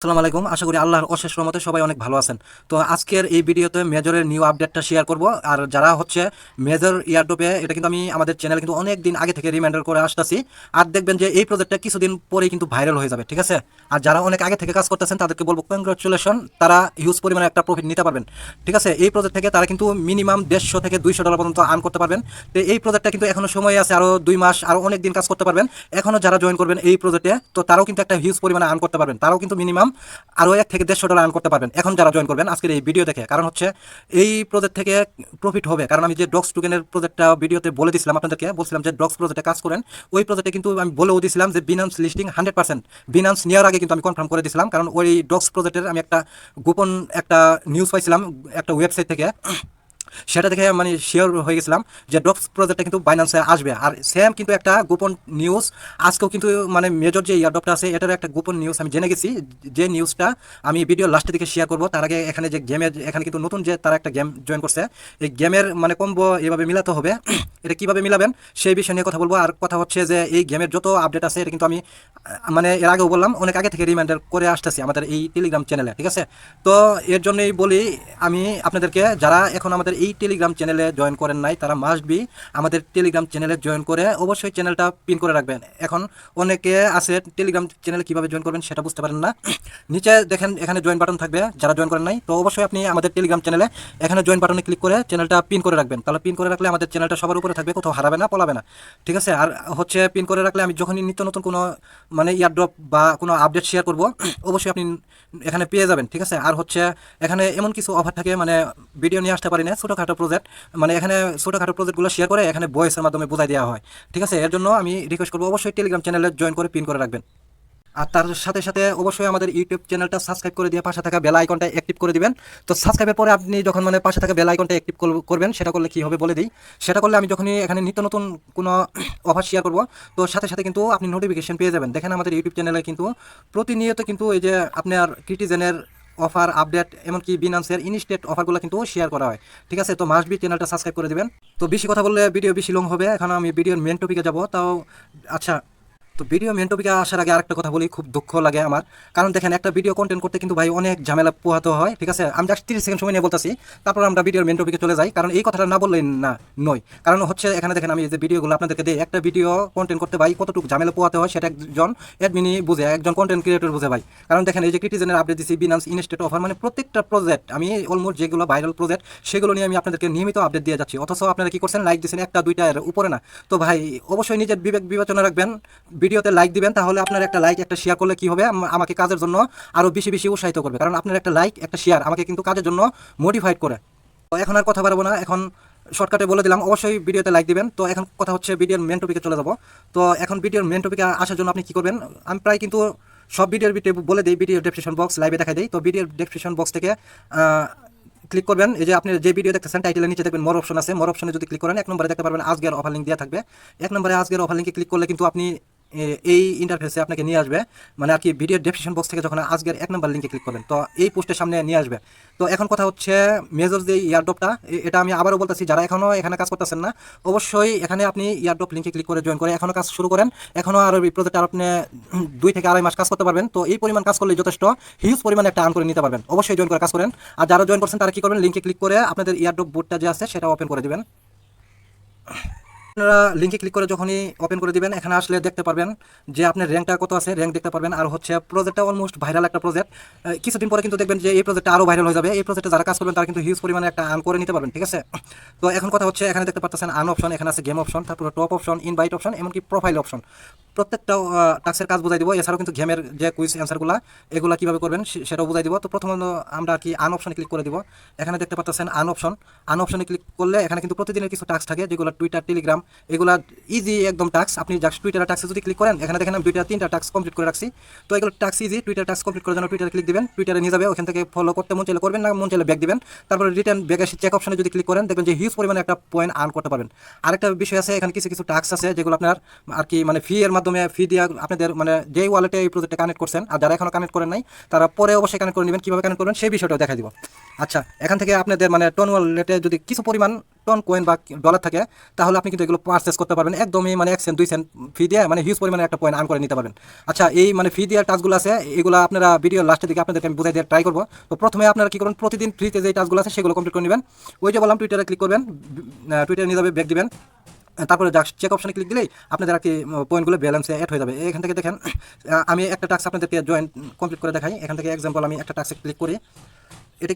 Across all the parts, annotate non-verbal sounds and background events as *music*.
আসসালামু আলাইকুম। আশা করি আল্লাহর অশেষ রহমতে সবাই অনেক ভালো আছেন। তো আজকের এই ভিডিওতে মেজরের নিউ আপডেটটা শেয়ার করব। আর যারা হচ্ছে মেজর ইয়ারডোপে এটা কিন্তু আমি আমাদের চ্যানেলে কিন্তু অনেক দিন আগে থেকে রিমাইন্ডার করে আসতেছি। আর দেখবেন যে এই প্রজেক্টটা কিছুদিন পরেই কিন্তু ভাইরাল হয়ে যাবে, ঠিক আছে? আর যারা অনেক আগে থেকে কাজ করতেছেন, তাদেরকে বলব কংগ্রাচুলেশন তারা হিউজ পরিমাণে একটা প্রফিট নিতে পারবেন, ঠিক আছে? এই প্রজেক্ট থেকে তারা কিন্তু মিনিমাম দেড়শো থেকে দুইশো ডলার পর্যন্ত আর্ন করতে পারবেন। তো এই প্রজেক্টটা কিন্তু এখনও সময় আছে আরও দুই মাস আরও অনেক দিন কাজ করতে পারবেন। এখনও যারা জয়েন করবেন এই প্রজেক্টে তো তারাও কিন্তু একটা হিউজ পরিমাণে আর্ন করতে পারবেন। তারাও কিন্তু মিনিমাম আরও এক থেকে দেড়শো ডলার আর্ন করতে পারবেন। এখন যারা জয়েন করবেন, আজকের এই ভিডিও দেখে, কারণ হচ্ছে এই প্রজেক্ট থেকে প্রফিট হবে। কারণ আমি যে ডক্স টুকেনের প্রজেক্টটা ভিডিওতে বলে দিয়েছিলাম আপনাদেরকে, বলছিলাম যে ডক্স প্রজেক্টে কাজ করেন, ওই প্রজেক্টে কিন্তু আমি বলেও দিয়েছিলাম যে Binance listing hundred percent Binance নেওয়ার আগে কিন্তু আমি কনফার্ম করে দিয়েছিলাম কারণ ওই ডক্স প্রজেক্টের আমি একটা গোপন একটা নিউজ পাইছিলাম, একটা ওয়েবসাইট থেকে। সেটা দেখে মানে শিওর হয়ে গেছিলাম যে ড্রপস প্রজেক্টটা কিন্তু বাইন্যান্সে আসবে। আর সেম কিন্তু একটা গোপন নিউজ আজকেও কিন্তু মানে মেজর যে ইয়ারডপটা আছে এটার একটা গোপন নিউজ আমি জেনে গেছি। যে নিউজটা আমি ভিডিও লাস্টের দিকে শেয়ার করব। তার আগে এখানে যে গেমের এখানে কিন্তু নতুন যে তারা একটা গেম জয়েন করছে, এই গেমের মানে কম্বো এভাবে মিলাতে হবে। *clears throat* এটা কীভাবে মিলাবেন সেই বিষয় নিয়ে কথা বলব। আর কথা হচ্ছে যে এই গেমের যত আপডেট আছে, এটা কিন্তু আমি মানে এর আগেও বললাম, অনেক আগে থেকে রিমাইন্ডার করে আসতেছি আমাদের এই টেলিগ্রাম চ্যানেলে ঠিক আছে? তো এর জন্যই বলি আমি আপনাদেরকে, যারা এখন আমাদের এই টেলিগ্রাম চ্যানেলে জয়েন করেন নাই, তারা মাস্ট বি আমাদের টেলিগ্রাম চ্যানেলে জয়েন করে অবশ্যই চ্যানেলটা পিন করে রাখবেন। এখন অনেকে আছে টেলিগ্রাম চ্যানেলে কীভাবে জয়েন করবেন সেটা বুঝতে পারেন না। নিচে দেখেন, এখানে জয়েন বাটন থাকবে, যারা জয়েন করেন নাই, তো অবশ্যই আপনি আমাদের টেলিগ্রাম চ্যানেলে এখানে জয়েন বাটনে ক্লিক করে চ্যানেলটা পিন করে রাখবেন। তাহলে পিন করে রাখলে আমাদের চ্যানেলটা সবার উপরে থাকবে, কোথাও হারাবে না, পলাবে না। ঠিক আছে? আর হচ্ছে পিন করে রাখলে আমি যখনই নিত্য নতুন কোনো মানে ইয়ারড্রপ বা কোনো আপডেট শেয়ার করব, অবশ্যই আপনি এখানে পেয়ে যাবেন, ঠিক আছে? আর হচ্ছে এখানে এমন কিছু অফার থাকে মানে ভিডিও নিয়ে আসতে পারি না ছোটোখাটো প্রজেক্ট মানে এখানে ছোটোখাটো প্রজেক্টগুলো শেয়ার করে এখানে ভয়েসের মাধ্যমে বোঝাই দেওয়া হয়। ঠিক আছে? এর জন্য আমি রিকোয়েস্ট করব অবশ্যই টেলিগ্রাম চ্যানেলে জয়েন করে পিন করে রাখবেন। আর তার সাথে সাথে অবশ্যই আমাদের ইউটিউব চ্যানেলটা সাবস্ক্রাইব করে দিয়ে পাশে থাকা বেল আইকনটা অ্যাক্টিভ করে দিবেন। তো সাবস্ক্রাইবের পরে আপনি যখন মানে পাশে থাকা বেল আইকনটা অ্যাক্টিভ করবেন, সেটা করলে কী হবে বলে দিই। সেটা করলে আমি যখনই এখানে নিত্য নতুন কোনো *clears throat* অফার শেয়ার করব, তো সাথে সাথে কিন্তু আপনি নোটিফিকেশন পেয়ে যাবেন। দেখেন আমাদের ইউটিউব চ্যানেলে কিন্তু প্রতিনিয়ত কিন্তু এই যে আপনার ক্রিটিজেনের অফার আপডেট এমনকি বিনান্সের ইনস্টেট অফারগুলো কিন্তু শেয়ার করা হয়। ঠিক আছে? তো মাস্ট বি চ্যানেলটা সাবস্ক্রাইব করে দেবেন। তো বেশি কথা বললে ভিডিও বেশি লং হবে। এখন আমি ভিডিওর মেন টপিকে যাব। তাও আচ্ছা তো ভিডিও মেন টপিকে আসার আগে আরেকটা কথা বলি, খুব দুঃখ লাগে আমার। কারণ দেখেন, একটা ভিডিও কন্টেন্ট করতে কিন্তু ভাই অনেক ঝামেলা পোহাতে হয়, ঠিক আছে? আমি জাস্ট তিরিশ সেকেন্ড সময় নিয়ে বলতেছি, তারপর আমরা ভিডিওর মেন টপিকে চলে যাই। কারণ এই কথাটা না বললেই না, নয়। কারণ হচ্ছে, এখানে দেখেন, আমি যে ভিডিওগুলো আপনাদেরকে দিই, একটা ভিডিও কন্টেন্ট করতে ভাই কতটুকু ঝামেলা পোহাতে হয় সেটা একজন অ্যাডমিনি বুঝে, একজন কন্টেন্ট ক্রিয়েটর বুঝে ভাই। কারণ দেখেন, এই যে ক্রিটিজেনের আপডেট দিচ্ছি বিনান্স ইনস্টেট অফার মানে প্রত্যেকটা প্রজেক্ট আমি অলমোস্ট যেগুলো ভাইরাল প্রজেক্ট সেগুলো নিয়ে আমি আপনাদেরকে নিয়মিত আপডেট দিয়ে যাচ্ছি। অথচ আপনারা কি করছেন? লাইক দিচ্ছেন একটা, দুইটা উপরে না। তো ভাই, অবশ্যই নিজের বিবেক বিবেচনা রাখবেন ভিডিওতে লাইক দিবেন, তাহলে আপনার একটা লাইক একটা শেয়ার করলে কি হবে? আমাকে কাজের জন্য আরও বেশি বেশি উৎসাহিত করবে। কারণ আপনার একটা লাইক একটা শেয়ার আমাকে কিন্তু কাজের জন্য মোটিফাইড করে। তো এখন আর কথা বাড়াবো না। এখন শর্টকাটে বলে দিলাম, অবশ্যই ভিডিওতে লাইক দিবেন। তো এখন কথা হচ্ছে ভিডিওর মেন টপিকে চলে যাব। তো এখন ভিডিওর মেন টপিকে আসার জন্য আপনি কি করবেন? আমি প্রায় কিন্তু সব ভিডিওর ভিডিও বলে দিই ভিডিও ডেসক্রিপশন বক্স লাইভে দেখা দিই। তো ভিডিওর ডেসক্রিপশন বক্স থেকে ক্লিক করবেন। এই যে আপনি যে ভিডিও দেখতেছেন টাইটেলের নিচে দেখবেন মোর অপশন আছে। মোর অপশনে যদি ক্লিক করেন, এক নম্বরে দেখতে পারবেন, আজকের অফার লিঙ্ক দেওয়া থাকবে। এক নম্বরে আজকের অফার লিঙ্কে ক্লিক করলে কিন্তু আপনি এই ইন্টারফেসে আপনাকে নিয়ে আসবে। মানে আর কি ভিডিও ডেসক্রিপশন বক্স থেকে যখন আজকের এক নম্বর লিঙ্কে ক্লিক করবেন তো এই পোস্টের সামনে নিয়ে আসবে। তো এখন কথা হচ্ছে মেজর যে ইয়ারডপটা এটা আমি আবারও বলতেছি, যারা এখনও এখানে কাজ করতেছেন না, অবশ্যই এখানে আপনি ইয়ারডপ লিঙ্কে ক্লিক করে জয়েন করে এখনও কাজ শুরু করেন। এখনও আর এই প্রজেক্ট আপনি দুই থেকে আড়াই মাস কাজ করতে পারবেন। তো এই পরিমাণ কাজ করলে যথেষ্ট হিউজ পরিমাণে একটা আর্ন করে নিতে পারবেন। অবশ্যই জয়েন করে কাজ করেন। আর যারা জয়েন করছেন, তারা কি করবেন? লিঙ্কে ক্লিক করে আপনাদের ইয়ারডপ বোর্ডটা যে আছে, সেটা ওপেন করে দিবেন। আপনারা লিঙ্কে ক্লিক করে যখনই ওপেন করে দিবেন, এখানে আসলে দেখতে পারবেন যে আপনার র্যাঙ্কটা কত আছে র্যাঙ্ক দেখতে পারবেন। আর হচ্ছে প্রজেক্টটা অলমোস্ট ভাইরাল একটা প্রজেক্ট কিছুদিন পরে কিন্তু দেখবেন যে এই প্রজেক্টটা আরও ভাইরাল হয়ে যাবে। এই প্রজেক্টে যারা কাজ করবেন, তারা কিন্তু হিউজ পরিমাণে একটা আর্ন করে নিতে পারবেন, ঠিক আছে? তো এখন কথা হচ্ছে, এখানে দেখতে পাচ্ছেন আন অপশন এখানে আছে গেম অপশন তারপরে টপ অপশন ইনভাইট অপশন এমনকি প্রোফাইল অপশন প্রত্যেকটা টাক্সের কাজ বোঝাই দিব। এছাড়াও কিন্তু গেমের যে কুইজ অ্যান্সারগুলো এগুলো কীভাবে করবেন সেটাও বোঝাই দিব। তো প্রথমত আমরা আর কি আন অপশনে ক্লিক করে দিব। এখানে দেখতে পাচ্ছেন আন অপশন আন অপশনে ক্লিক করলে এখানে কিন্তু প্রতিদিনের কিছু টাস্ক থাকে, যেগুলো টুইটার টেলিগ্রাম এগুলো ইজি একদম টাস্ক আপনি জাস্ট টুইটার টাক্সে যদি ক্লিক করেন, এখানে দেখেন আমি দুইটা তিনটা টাস্ক কমপ্লিট করে রাখছি। তো এগুলো task easy Twitter task complete করার জন্য টুইটারে ক্লিক দিবেন টুইটারে নিয়ে যাবে, ওখান থেকে ফলো করতে মন চাইলে করবেন, না মন চাইলে ব্যাক দিবেন। তারপরে রিটার্ন ব্যাক এসে চেক অপশনে যদি ক্লিক করেন, দেখবেন যে হিউজ পরিমাণে একটা পয়েন্ট আর্ন করতে পারবেন। আরেকটা বিষয় আছে, এখানে কিছু কিছু টাস্ক আছে, যেগুলো আপনার আর কি মানে ফি এর মাধ্যমে ফি দিয়ে আপনাদের মানে যেই ওয়ালেটে এই প্রজেক্টে কানেক্ট করছেন, আর যারা এখনও কানেক্ট করেন নাই, তারা পরে অবশ্যই কানেক্ট করে নেবেন। কীভাবে কানেক্ট করবেন, সেই বিষয়টাও দেখা দিব। আচ্ছা এখান থেকে আপনাদের মানে টোন ওয়ালেটে যদি কিছু পরিমাণ টন কয়েন বা ডলার থাকে, তাহলে আপনি কিন্তু এগুলো পারচেস করতে পারবেন। একদমই মানে এক সেন্ট দুই সেন্ট ফি দিয়ে মানে হিউজ পরিমাণে একটা পয়েন্ট আর্ন করে নিতে পারবেন। আচ্ছা এই মানে ফি দেওয়ার টাচগুলো আছে, এগুলো আপনারা ভিডিও লাস্টের দিকে আপনাদেরকে আমি বুঝাই দেওয়ার ট্রাই করব। তো প্রথমে আপনারা কি করবেন, প্রতিদিন ফ্রিতে যে টাচগুলো আছে, সেগুলো কমপ্লিট করে নেবেন। ওই যে বললাম টুইটারে ক্লিক করবেন টুইটারে নিয়ে যাবে ব্যাক দিবেন। তারপরে চেক অপশনে ক্লিক দিলেই আপনাদের আর কি পয়েন্টগুলো ব্যালেন্সে অ্যাড হয়ে যাবে। এখান থেকে দেখেন আমি একটা টাস্ক আপনাদেরকে জয়েন কমপ্লিট করে দেখাই। এখান থেকে এক্সাম্পল আমি একটা টাস্কে ক্লিক করি। এটা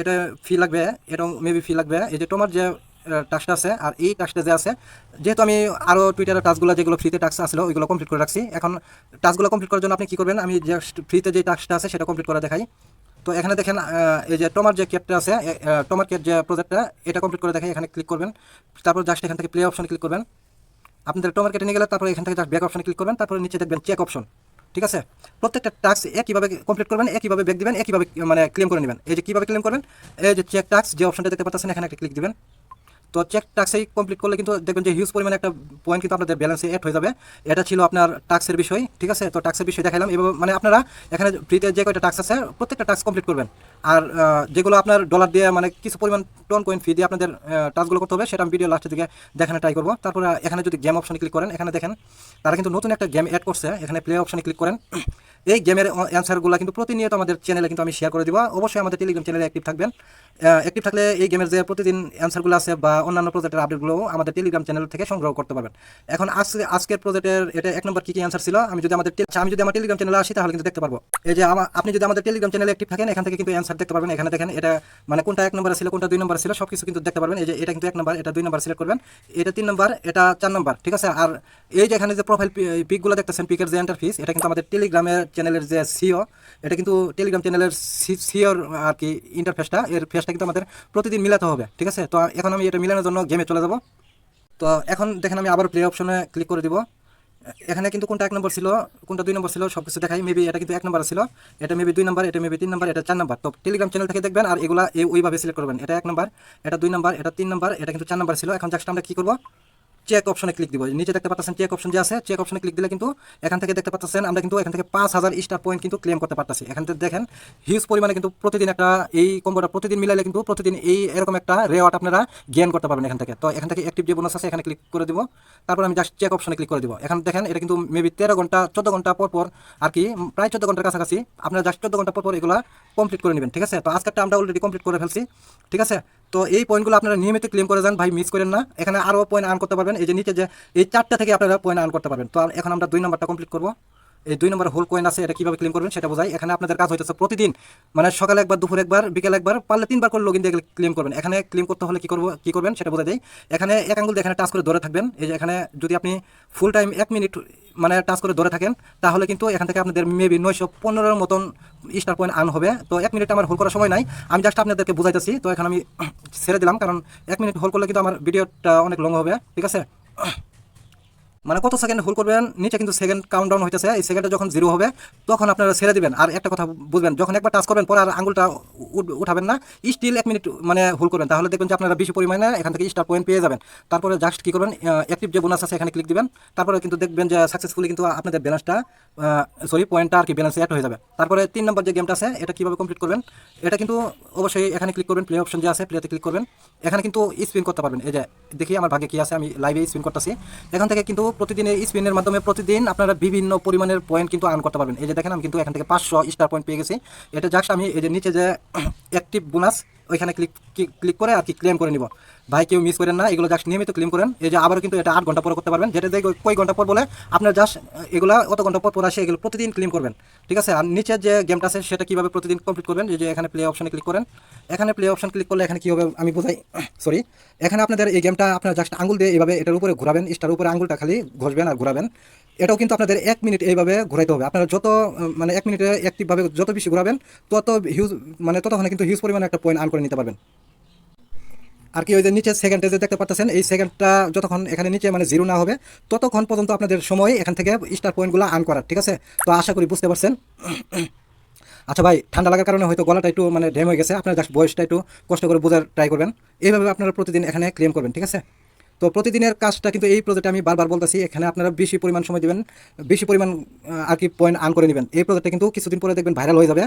এটা ফি লাগবে এটা মেবি ফি লাগবে। এই যে তোমার যে টাস্কটা আছে, আর এই টাস্কটা যে আছে, যেহেতু আমি আরও টুইটারের টাস্কগুলো যেগুলো ফ্রিতে টাস্ক আসলো, ওইগুলো কমপ্লিট করে রাখছি। এখন টাস্কগুলো কমপ্লিট করার জন্য আপনি কী করবেন? আমি জাস্ট ফ্রিতে যে টাস্কটা আছে, সেটা কমপ্লিট করে দেখাই। তো এখানে দেখেন এই যে টমার যে কেপটা আছে টমার কেপ যে প্রজেক্টটা এটা কমপ্লিট করে দেখাই। এখানে ক্লিক করবেন। তারপর জাস্ট এখান থেকে প্লে অপশনে ক্লিক করবেন। আপনাদের টোমার কেটে নিয়ে গেলে তারপরে এখান থেকে জাস্ট ব্যাক অপশনে ক্লিক করবেন। তারপরে নিচে দেখবেন চেক অপশন ঠিক আছে? প্রত্যেকটা টাস্ক একইভাবে কমপ্লিট করবেন একইভাবে ব্যাক দিবেন একইভাবে মানে ক্লেম করে নেবেন। এই যে কীভাবে ক্লেম করবেন, এই যে চেক ট্যাক্স যে অপশনটা দেখতে পাচ্ছেন, এখানে একটা ক্লিক দিবেন। তো চেক টাক্সেই কমপ্লিট করলে কিন্তু দেখবেন যে হিউজ পরিমাণে একটা পয়েন্ট কিন্তু আপনাদের ব্যালেন্সে অ্যাড হয়ে যাবে। এটা ছিল আপনার টাক্সের বিষয়, ঠিক আছে? তো টাক্সের বিষয় দেখালাম এবার মানে আপনারা এখানে ফ্রিতে যে কয়টা টাক্স আছে, প্রত্যেকটা টাক্স কমপ্লিট করবেন। আর যেগুলো আপনার ডলার দিয়ে মানে কিছু পরিমাণ টোন কয়েন ফি দিয়ে আপনাদের টাস্কগুলো করতে হবে, সেটা আমি ভিডিও লাস্টের দিকে দেখানো ট্রাই করব। তারপরে এখানে যদি গেম অপশনে ক্লিক করেন, এখানে দেখেন, তারা কিন্তু নতুন একটা গেম অ্যাড করছে। এখানে প্লে অপশনে ক্লিক করেন। এই গেমের অ্যান্সারগুলো কিন্তু প্রতিনিয়ত আমাদের চ্যানেলে কিন্তু আমি শেয়ার করে দিব। অবশ্যই আমাদের টেলিগ্রাম চ্যানেলে অ্যাক্টিভ থাকবেন। অ্যাক্টিভ থাকলে এই গেমের যে প্রতিদিন অ্যান্সারগুলো আছে বা অন্যান্য প্রজেক্টের আপডেটগুলো আমাদের টেলিগ্রাম চ্যানেল থেকে সংগ্রহ করতে পারবেন। এখন আজকে আজকের প্রজেক্টের এটা এক নম্বর কী কী অ্যান্সার ছিল? আমি যদি আমাদের আমি যদি আমার টেলিগ্রাম চ্যানেলে আসি তাহলে কিন্তু দেখতে পারব। এই যে আপনি যদি আমাদের টেলিগ্রাম চ্যানেলে অ্যাক্টিভ থাকেন, এখান থেকে কিন্তু অ্যান্সার দেখতে পারবেন। এখানে দেখেন, এটা মানে কোনটা এক নম্বর ছিল, কোনটা দুই নম্বর ছিল সব কিছু কিন্তু দেখতে পারবেন। এই যে এটা কিন্তু এক নম্বর, এটা দুই নম্বর সিলেক্ট করবেন। এটা তিন নম্বর, এটা চার নম্বর, ঠিক আছে? আর এই যে এখানে যে প্রোফাইল পিকগুলো দেখতেছেন পিকের যে এন্টারফিস এটা কিন্তু আমাদের টেলিগ্রামের চ্যানেলের যে সিও এটা কিন্তু টেলিগ্রাম চ্যানেলের সিওর আর কি ইন্টারফেসটা এর ফেসটা কিন্তু আমাদের প্রতিদিন মিলাতে হবে, ঠিক আছে? তো এখন আমি এটা মিলানোর জন্য গেমে চলে যাব। তো এখন দেখেন আমি আবার প্লে অপশনে ক্লিক করে দিব। এখানে কিন্তু কোনটা এক নম্বর ছিল, কোনটা দুই নম্বর ছিল সব কিছু দেখাই। মেবি এটা কিন্তু এক নম্বর ছিল, এটা মেবি দুই নম্বর, এটা মেবি তিন নম্বর, এটা চার নম্বর। তো টেলিগ্রাম চ্যানেল থেকে দেখবেন আর এগুলা ওইভাবে সিলেক্ট করবেন। এটা এক নম্বর, এটা দুই নম্বর, এটা তিন নম্বর, এটা কিন্তু চার নম্বর ছিল। এখন জাস্ট আমরা কী করব? চেক অপশনে ক্লিক দিব। নিচে দেখতে পাচ্ছেন চেক অপশন যে আছে চেক অপশনে ক্লিক দিলে কিন্তু এখান থেকে দেখতে পাচ্ছেন আমরা কিন্তু এখান থেকে পাঁচ হাজার স্টার পয়েন্ট কিন্তু ক্লেম করতে পারতেছি। এখান থেকে দেখেন হিউজ পরিমাণে কিন্তু প্রতিদিন একটা এই কম্বোটা প্রতিদিন মিলাইলে কিন্তু প্রতিদিন এই এরকম একটা রেওয়ার্ড আপনারা গেইন করতে পারবেন এখান থেকে। তো এখান থেকে অ্যাক্টিভ যে বোনাস আছে, এখানে ক্লিক করে দিব। তারপর আমি জাস্ট চেক অপশনে ক্লিক করে দিব। এখন দেখেন, এটা কিন্তু মেবি তেরো ঘণ্টা, চোদ্দ ঘণ্টা পর পর আর কি প্রায় চোদ্দ ঘণ্টার কাছাকাছি আপনারা জাস্ট চোদ্দ ঘণ্টা পর পর এগুলো কমপ্লিট করে নেবেন, ঠিক আছে? তো আজকেরটা আমরা অলরেডি কমপ্লিট করে ফেলছি, ঠিক আছে? তো এই পয়েন্টগুলো আপনারা নিয়মিত ক্লেম করে যান, ভাই মিস করেন না। এখানে আরও পয়েন্ট আর্ন করতে পারবেন। এই যে নিচে যে, এই চারটা থেকে আপনারা পয়েন্ট আর্ন করতে পারবেন। তো এখন আমরা দুই নম্বরটা কমপ্লিট করব। এই দুই নম্বর হোল কয়েন আছে, এটা কীভাবে ক্লেম করবেন সেটা বোঝাই। এখানে আপনাদের কাজ হইতেছে প্রতিদিন মানে সকালে একবার, দুপুর একবার, বিকেল একবার, পারলে তিনবার করে লগিন দিয়ে ক্লেম করবেন। এখানে ক্লেম করতে হলে কী করব কী করবেন সেটা বোঝাই দেয় এখানে এক আঙ্গুল এখানে টাচ করে ধরে থাকবেন। এই যে এখানে যদি আপনি ফুল টাইম এক মিনিট মানে টাচ করে ধরে থাকেন, তাহলে কিন্তু এখান থেকে আপনাদের মেবি নয়শো পনেরোর মতন স্টার পয়েন্ট আন হবে। তো এক মিনিট আমার হোল করার সময় নাই। আমি জাস্ট আপনাদেরকে বুঝাইতেছি। তো এখন আমি ছেড়ে দিলাম, কারণ এক মিনিট হোল করলে কিন্তু আমার ভিডিওটা অনেক লং হবে। ঠিক আছে? মানে কত সেকেন্ড হোল্ড করবেন, নিচে কিন্তু সেকেন্ড কাউন্ট ডাউন হইতেছে, এই সেকেন্ডটা যখন জিরো হবে, তখন আপনারা ছেড়ে দিবেন। আর একটা কথা বুঝবেন, যখন একবার টাচ করবেন, পরে আর আঙুলটা উঠ- উঠাবেন না স্টিল এক মিনিট মানে হোল্ড করবেন। তাহলে দেখবেন যে আপনারা বেশি পরিমাণে এখান থেকে স্টার পয়েন্ট পেয়ে যাবেন। তারপরে জাস্ট কী করবেন অ্যাক্টিভ যে বোনাস আছে এখানে ক্লিক দিবেন। তারপরে কিন্তু দেখবেন যে সাকসেসফুলি কিন্তু আপনাদের ব্যালেন্সটা সরি পয়েন্টটা আর কি ব্যালেন্স অ্যাড হয়ে যাবে। তারপরে তিন নম্বর যে গেমটা আছে, এটা কীভাবে কমপ্লিট করবেন, এটা কিন্তু অবশ্যই এখানে ক্লিক করবেন প্লে অপশন যে আছে প্লেতে ক্লিক করবেন। এখানে কিন্তু স্পিন করতে পারবেন। এই যে, দেখি আমার ভাগে কী আছে, আমি লাইভে স্পিন করতেছি। এখান থেকে কিন্তু প্রতিদিন এই স্পিনের মাধ্যমে প্রতিদিন আপনারা বিভিন্ন পরিমাণের পয়েন্ট কিন্তু আর্ন করতে পারবেন। এই যে দেখেন, আমি কিন্তু এখান থেকে পাঁচশো স্টার পয়েন্ট পেয়ে গেছি। এটা জাস্ট আমি এই যে নিচে যে *clears throat* অ্যাক্টিভ বোনাস ওইখানে ক্লিক ক্লিক করে আর কি ক্লেম করে নিব। ভাই, কেউ মিস করেন না, এগুলো জাস্ট নিয়মিত ক্লেম করেন। এই যে আবারও কিন্তু এটা আট ঘণ্টা পর করতে পারবেন। যেটা দেখে ঘণ্টা পর বলে আপনার জাস্ট এগুলো অত ঘণ্টা পর পর আসে, এগুলো প্রতিদিন ক্লেম করবেন। ঠিক আছে? আর নিচের যে গেমটা আছে, সেটা কীভাবে প্রতিদিন কমপ্লিট করবেন? যে এখানে প্লে অপশনে ক্লিক করেন। এখানে প্লে অপশন ক্লিক করলে এখানে কী হবে আমি বোঝাই সরি *coughs* এখানে আপনাদের এই গেমটা আপনার জাস্ট আঙুল দিয়ে এভাবে এটার উপরে ঘোরাবেন, স্টার উপরে আঙুলটা খালি ঘষবেন আর ঘোরাবেন। এটাও কিন্তু আপনাদের এক মিনিট এইভাবে ঘোরাইতে হবে। আপনারা যত মানে এক মিনিটে অ্যাক্টিভভাবে যত বেশি ঘোরাবেন, তত হিউজ মানে ততক্ষণে কিন্তু হিউজ পরিমাণে একটা পয়েন্ট আর্ন করে নিতে পারবেন। আর কি ওই যে নিচে সেকেন্ডে যে দেখতে পাচ্ছেন এই সেকেন্ডটা যতক্ষণ এখানে নিচে মানে জিরো না হবে, ততক্ষণ পর্যন্ত আপনাদের সময় এখান থেকে স্টার পয়েন্টগুলো আর্ন করার, ঠিক আছে? তো আশা করি বুঝতে পারছেন। আচ্ছা ভাই, ঠান্ডা লাগার কারণে হয়তো গলাটা একটু মানে ড্যাম হয়ে গেছে। আপনার জাস্ট বয়সটা একটু কষ্ট করে বোঝার ট্রাই করবেন। এইভাবে আপনারা প্রতিদিন এখানে ক্লেম করবেন, ঠিক আছে? তো প্রতিদিনের কাজটা কিন্তু এই প্রজেক্টে আমি বারবার বলতেছি, এখানে আপনারা বেশি পরিমাণ সময় দিবেন, বেশি পরিমাণ আর কি পয়েন্ট আর্ন করে নেবেন। এই প্রজেক্টটা কিন্তু কিছুদিন পরে দেখবেন ভাইরাল হয়ে যাবে।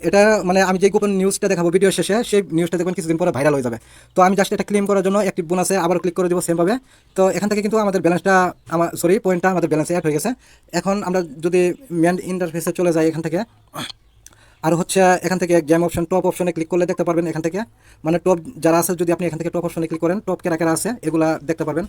এটা মানে আমি যে গোপন নিউজটা দেখাবো ভিডিও শেষে, সেই নিউজটা দেখবেন কিছুদিন পরে ভাইরাল হয়ে যাবে। তো আমি জাস্ট এটা ক্লেম করার জন্য একটি বোনাসে আবার ক্লিক করে দেবো সেমভাবে তো এখান থেকে কিন্তু আমাদের ব্যালেন্সটা আমার সরি পয়েন্টটা আমাদের ব্যালেন্সে অ্যাড হয়ে গেছে। এখন আমরা যদি মেন ইন্টারফেসে চলে যাই এখান থেকে। আর হচ্ছে এখান থেকে গেম অপশন টপ অপশনে ক্লিক করলে দেখতে পারবেন এখান থেকে। মানে টপ যারা আছে, যদি আপনি এখান থেকে টপ অপশনে ক্লিক করেন টপ কেরা কেরা আছে, এগুলা দেখতে পারবেন।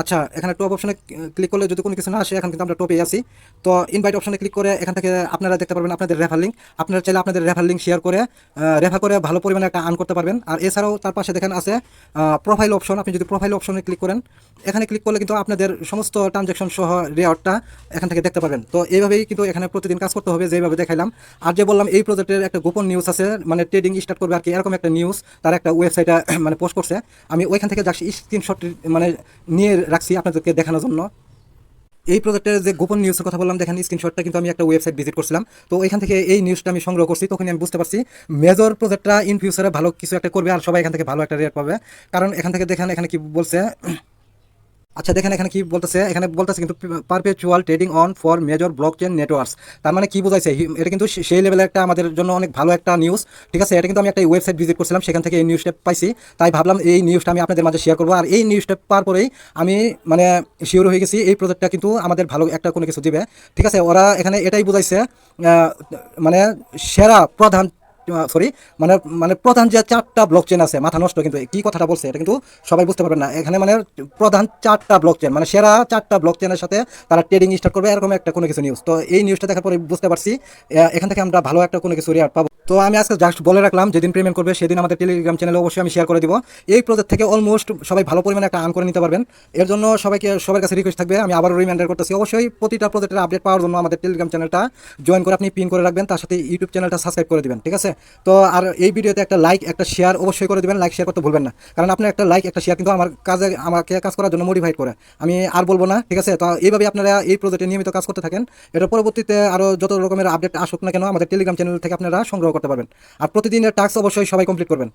আচ্ছা এখানে টপ অপশনে ক্লিক করলে যদি কোনো কিছু না আসে, এখন কিন্তু আমরা টপে আছি। তো ইনভাইট অপশনে ক্লিক করে এখান থেকে আপনারা দেখতে পারবেন আপনাদের রেফার লিঙ্ক আপনারা চাইলে আপনাদের রেফার লিঙ্ক শেয়ার করে রেফার করে ভালো পরিমাণে একটা আর্ন করতে পারবেন। আর এছাড়াও তার পাশে দেখেন আছে প্রোফাইল অপশন আপনি যদি প্রোফাইল অপশনে ক্লিক করেন, এখানে ক্লিক করলে কিন্তু আপনাদের সমস্ত ট্রানজ্যাকশন সহ রেওয়ার্ডটা এখান থেকে দেখতে পারবেন। তো এইভাবেই কিন্তু এখানে প্রতিদিন কাজ করতে হবে, যেভাবে দেখাইলাম। আর যে বললাম, এই প্রজেক্টের একটা গোপন নিউজ আছে মানে ট্রেডিং স্টার্ট করবে আর কি, এরকম একটা নিউজ তার একটা ওয়েবসাইটে মানে পোস্ট করছে। আমি ওইখান থেকে যাচ্ছি স্ক্রিনশট মানে নিয়ে রাখছি আপনাদেরকে দেখানোর জন্য। এই প্রজেক্টের যে গোপন নিউজের কথা বললাম, দেখেন স্ক্রিনশটটা কিন্তু আমি একটা ওয়েবসাইট ভিজিট করছিলাম। তো এখান থেকে এই নিউজটা আমি সংগ্রহ করছি তখন আমি বুঝতে পারছি মেজর প্রজেক্টটা ইন ফিউচারে ভালো কিছু একটা করবে আর সবাই এখান থেকে ভালো একটা রেট পাবে। কারণ এখান থেকে দেখেন, এখানে কি বলছে আচ্ছা দেখেন এখানে কি বলতেছে? এখানে বলতেছে কিন্তু perpetual trading on for major blockchain networks তার মানে কি বোঝাইছে? এটা কিন্তু সেই লেভেলের একটা আমাদের জন্য অনেক ভালো একটা নিউজ ঠিক আছে? এটা কিন্তু আমি একটা ওয়েবসাইট ভিজিট করছিলাম, সেখান থেকে এই নিউজটা পাইছি। তাই ভাবলাম এই নিউজটা আমি আপনাদের মাঝে শেয়ার করব। আর এই নিউজটা পাওয়ার পরেই আমি মানে শিওর হয়ে গেছি, এই প্রজেক্টটা কিন্তু আমাদের ভালো একটা কোনো কিছু দিবে। ঠিক আছে? ওরা এখানে এটাই বোঝাইছে মানে সেরা প্রধান সরি মানে মানে প্রধান যে চারটা ব্লক চেন আছে, মাথা নষ্ট কিন্তু, কি কথাটা বলছে, এটা কিন্তু সবাই বুঝতে পারবেন না। এখানে মানে প্রধান চারটা ব্লক চেন মানে সেরা চারটা ব্লক চেনের সাথে তারা ট্রেডিং স্টার্ট করবে, এরকম একটা কোনো কিছু নিউজ তো এই নিউজটা দেখার পরে বুঝতে পারছি এখান থেকে আমরা ভালো একটা কোনো কিছু রেয়ার পাবো। তো আমি আজকে জাস্ট বলে রাখলাম, যেদিন পেমেন্ট করবে সেদিন আমাদের টেলিগ্রাম চ্যানেলে অবশ্যই আমি শেয়ার করে দিব। এই প্রজেক্ট থেকে অলমোস্ট সবাই ভালো পরিমাণে একটা আর্ন করে নিতে পারবেন। এর জন্য সবাইকে, সবার কাছে রিকোয়েস্ট থাকবে, আমি আবারও রিমাইন্ডার করতেছি, অবশ্যই প্রতিটা প্রজেক্টের আপডেট পাওয়ার জন্য আমাদের টেলিগ্রাম চ্যানেলটা জয়েন করে আপনি পিন করে রাখবেন, তার সাথে ইউটিউব চ্যানেলটা সাবস্ক্রাইব করে দেবেন, ঠিক আছে? তো আর এই ভিডিওতে একটা লাইক একটা শেয়ার অবশ্যই করে দিবেন লাইক শেয়ার করতে ভুলবেন না। কারণ আপনার একটা লাইক একটা শেয়ার কিন্তু আমার কাজে, আমাকে কাজ করার জন্য মোটিভেট করে। আমি আর বলব না, ঠিক আছে? তো এইভাবে আপনারা এই প্রজেক্টে নিয়মিত কাজ করতে থাকেন। এটা পরবর্তীতে আরও যত রকমের আপডেট আসুক না কেন, আমাদের টেলিগ্রাম চ্যানেল থেকে আপনারা সংগ্রহ করতে পারবেন। আর প্রতিদিনের টাস্ক অবশ্যই সবাই কমপ্লিট করবেন।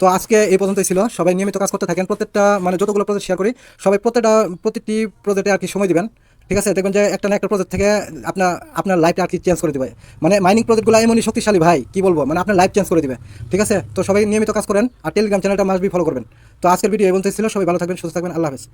তো আজকে এই পর্যন্তই ছিল। সবাই নিয়মিত কাজ করতে থাকেন। প্রত্যেকটা মানে যতগুলো প্রজেক্ট শেয়ার করি, সবাই প্রত্যেকটা, প্রতিটি প্রজেক্টে আর কি সময় দিবেন। ঠিক আছে? দেখবেন যে একটা না একটা প্রজেক্ট থেকে আপনার আপনার লাইফটা আর কি চেঞ্জ করে দেবে। মানে মাইনিং প্রজেক্টগুলো এমনই শক্তিশালী ভাই, কি বলব? মানে আপনার লাইফ চেঞ্জ করে দিবে। ঠিক আছে? তো সবাই নিয়মিত কাজ করেন। আর টেলিগ্রাম চ্যানেলটা মাস্ট বি ফলো করবেন। তো আজকের ভিডিও এই পর্যন্তই ছিল। সবাই ভালো থাকবেন, সুস্থ থাকবেন। আল্লাহ হাফেজ।